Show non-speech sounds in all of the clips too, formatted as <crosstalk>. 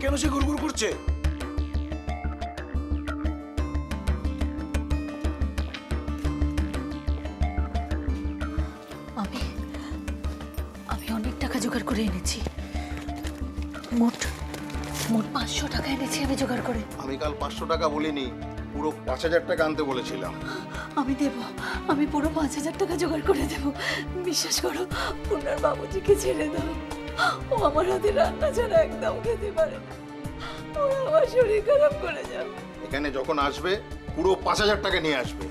কেন সে গুড়গুড় করছে? আমি আমি অনেক টাকা জোগাড় করে এনেছি। মোট মোট পাঁচশো টাকা এনেছি আমি জোগাড় করে। আমি কাল পাঁচশো টাকা বলিনি পুরো পাঁচ হাজার টাকা আনতে বলেছিলাম। আমি দেব আমি পুরো পাঁচ হাজার টাকা জোগাড় করে দেব। বিশ্বাস করো পূর্ণার বাবুজিকে ছেড়ে দাও। ও আমার হাতে রান্না ছাড়া একদম খেতে পারে না। ওরা আমার শরীর খারাপ করে যাবে। এখানে যখন আসবে পুরো পাঁচ হাজার টাকা নিয়ে আসবে।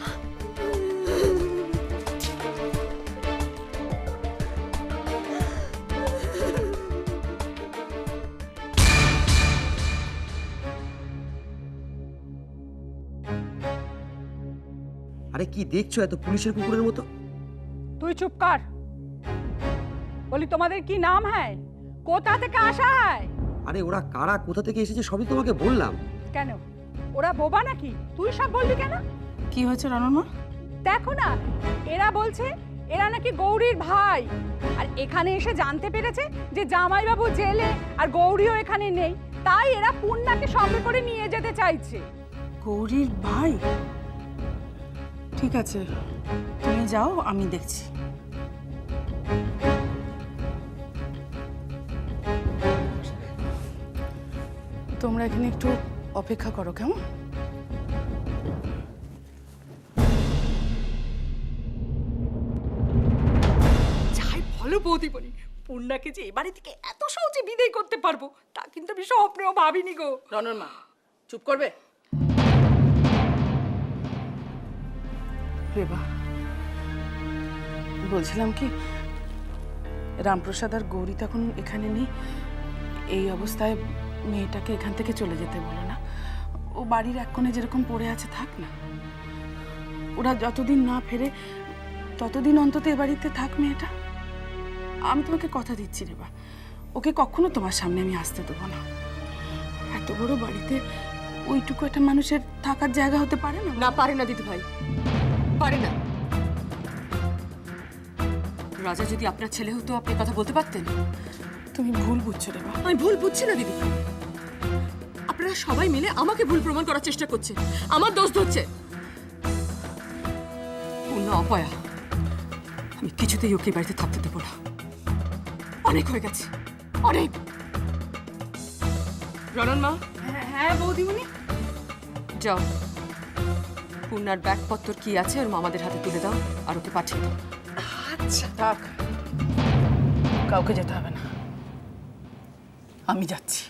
আরে কি দেখছ এত পুলিশের কুকুরের মতো? তুই চুপ কর। বলি তোমাদের কি নাম হ্যায় কোথা থেকে আসা হয়? আরে ওরা কারা কোথা থেকে এসেছে সবই তোমাকে বললাম। কেন? ওরা বোবা নাকি? তুই সব বলবি কেন? কি হয়েছে রণমা? দেখো না এরা বলছে এরা নাকি গৌরীর ভাই। আর এখানে এসে জানতে পেরেছে যে জামাইবাবু জেলে আর গৌরীও এখানে নেই। তাই এরা পূর্ণাকে সঙ্গে করে নিয়ে যেতে চাইছে। গৌরীর ভাই? ঠিক আছে তুমি যাও আমি দেখছি। তোমরা এখানে একটু অপেক্ষা করো কেমন? যাই বলো বৌদি বলি পূর্ণাকে যে এ বাড়ি থেকে এত সহজে বিদায় করতে পারব তা কিন্তু আমি স্বপ্নেও ভাবিনি গো। রনর মা চুপ করবে? রেবা বলছিলাম কি রামপ্রসাদ আর গৌরী তখন এখানে নেই এই অবস্থায় মেয়েটাকে এখান থেকে চলে যেতে বলো না। ও বাড়ির এক কোণে যেরকম পড়ে আছে, থাক না। ওরা যতদিন না ফেরে, ততদিন অন্তত এ বাড়িতে থাক মেয়েটা। আমি তোমাকে কথা দিচ্ছি রেবা ওকে কখনো তোমার সামনে আমি আসতে দেবো না। এত বড় বাড়িতে ওইটুকু একটা মানুষের থাকার জায়গা হতে পারে না? না, পারে না দিদি ভাই পারে না। রাজা যদি আপনার ছেলে হতো, আপনি কথা বলতে পারতেন? তুমি ভুল বুঝছ রেবা আমি ভুল বুঝছি না দিদি। আপনারা সবাই মিলে আমাকে ভুল প্রমাণ করার চেষ্টা করছে। আমার দোষ ধরছে। পূর্ণ অপয়া। আমি কিছুতেই ওকে বাড়িতে থাকতে দেবো না। অনেক হয়ে গেছে। অনেক। রনন মা। হ্যাঁ বৌদিমণি। যাও। পূর্ণার ব্যাগপত্র কি আছে ওর মামাদের হাতে তুলে দাও আর ওকে পাঠিয়ে দাও। আচ্ছা থাক। কাউকে যেতে হবে না। আমি যাচ্ছি।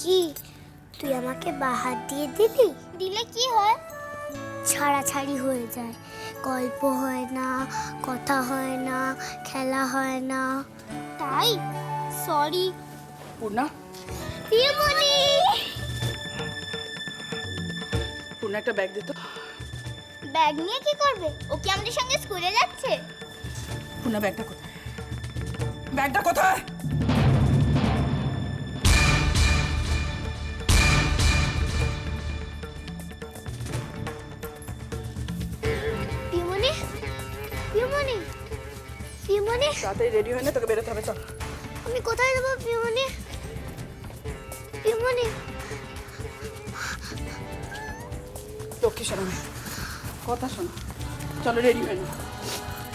কি? তুই আমাকে বাহার দিয়ে দিবি দিলে কি হয়? ছাড়াছাড়ি হয়ে যায়। গল্প হয় না কথা হয় না খেলা হয় না। তাই? সরি পূর্ণা? পিমনি পূর্ণা একটা ব্যাগ দিত ব্যাগ নিয়ে কি করবে? ও কি আমাদের সঙ্গে স্কুলে যাচ্ছে? পূর্ণা ব্যাগটা কোথায়? ব্যাগটা কোথায়? পিমনি তাড়াতাড়ি রেডি হয়ে নে তোকে বেরোতে হবে চল। আমি কোথায় যাব পিমনি পিমনি লক্ষ্মী শোনো কথা শোনো। চলো রেডি হয়ে নে।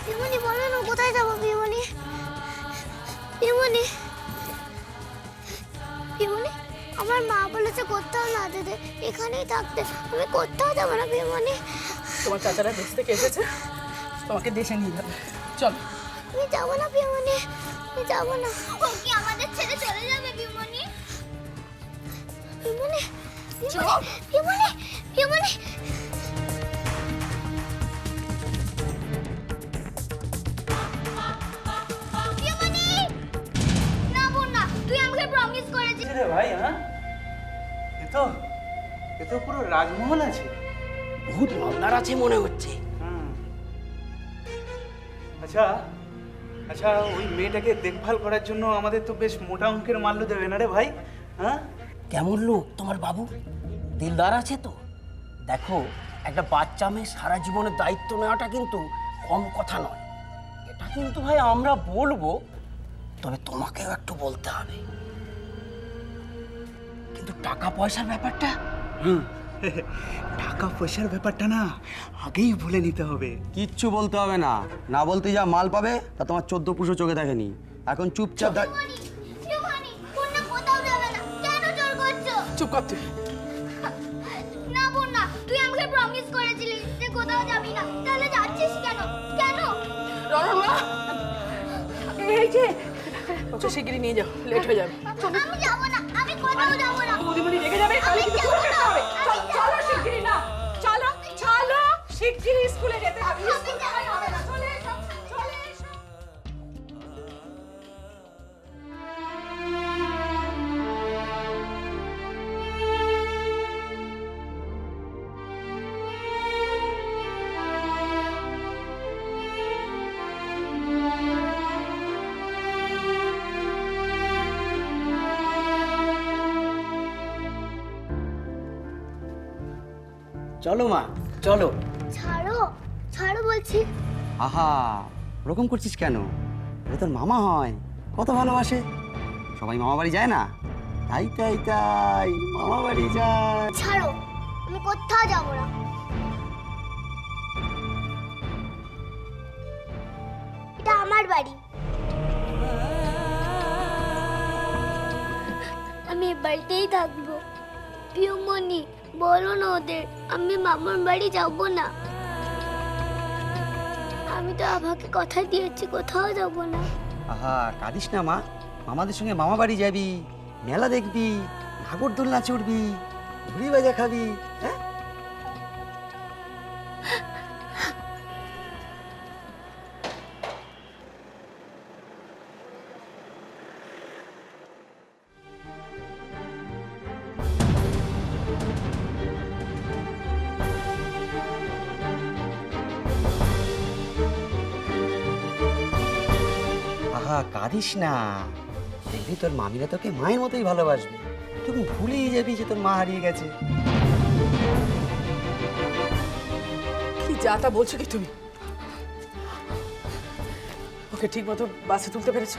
পিমনি বলো না কোথায় যাব পিমনি পিমনি পিমনি আমার মা বলেছে কোথাও না যেতে এখানেই থাকতে। আমি কোথাও যাব না পিমনি তোমার চাচারা দেশ থেকে এসেছে তোমাকে দেশে নিয়ে যাবে। চলো। আমি যাব না পিমনি আমি যাব না। ও কি আমাদের ছেড়ে চলে যাবে পিমনি পিমনি পিমনি পিমনি পিমনি না বোন না তুই আমাকে প্রমিস করেছিস রে ভাই হ্যাঁ? এ তো এ তো পুরো রাজমহল আছে। বহুত মামলার আছে মনে হচ্ছে। হুম। আচ্ছা আচ্ছা ওই মেয়েটাকে দেখভাল করার জন্য আমাদের তো বেশ মোটা অঙ্কের মাল্য দেবে না রে ভাই? হ্যাঁ? কেমন লোক তোমার বাবু? দিলদার আছে তো। দেখো একটা বাচ্চা মেয়ে সারা জীবনের দায়িত্ব নেওয়াটা কিন্তু কম কথা নয়। এটা কিন্তু ভাই আমরা বলব তবে তোমাকেও একটু বলতে হবে। কিন্তু টাকা পয়সার ব্যাপারটা? হুম। <laughs> টাকা পয়সার ব্যাপারটা না আগেই বলে নিতে হবে। কিচ্ছু বলতে হবে না। না বলতে যা মাল পাবে তা তোমার চোদ্দ পুষো চোখে দেখেনি। এখন চুপচাপ চুপ কর তুই। না পূর্ণা তুই আমাকে প্রমিস করেছিলি যে কোথাও যাবি না। তাহলে যাচ্ছিস কেন? কেন? এই যে ওকে শিগগিরই নিয়ে যাও লেট হয়ে যাবে। আমি যাব না আমি কোথাও যাব না। বৌদিমণি রেগে যাবে তাহলে কিন্তু যেতে হবে। চলো মা চলো। ছাড়ো ছাড়ো বলছি। আহা ওরকম করছিস কেন? এটা তোর মামা হয় কত ভালোবাসে। সবাই মামা বাড়ি যায় না? তাই তাই তাই মামা বাড়ি যায়। ছাড়ো আমি কোথাও যাব না। এটা আমার বাড়ি। আমি এ বাড়িতেই থাকব। পিউমনি বলো না ওদের, আমি মামার বাড়ি যাব না। আমি তো আভাকে কথা দিয়েছি, কোথাও যাব না। আহা, কাঁদিস না মা। মামাদের সঙ্গে মামা বাড়ি যাবি, মেলা দেখবি, নাগরদোলনা চড়বি, ঘুড়ি বাজা খাবি হ্যাঁ? আহা, কাঁদিস না। দেখবি তোর মামিরা তোকে মায়ের মতোই ভালোবাসবে। তুমি ভুলেই যাবি যে তোর মা হারিয়ে গেছে। কি যা তা বলছো কি তুমি? ওকে ঠিক মতো বাসে তুলতে পেরেছ?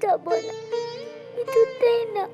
যাব না কিছুতেই না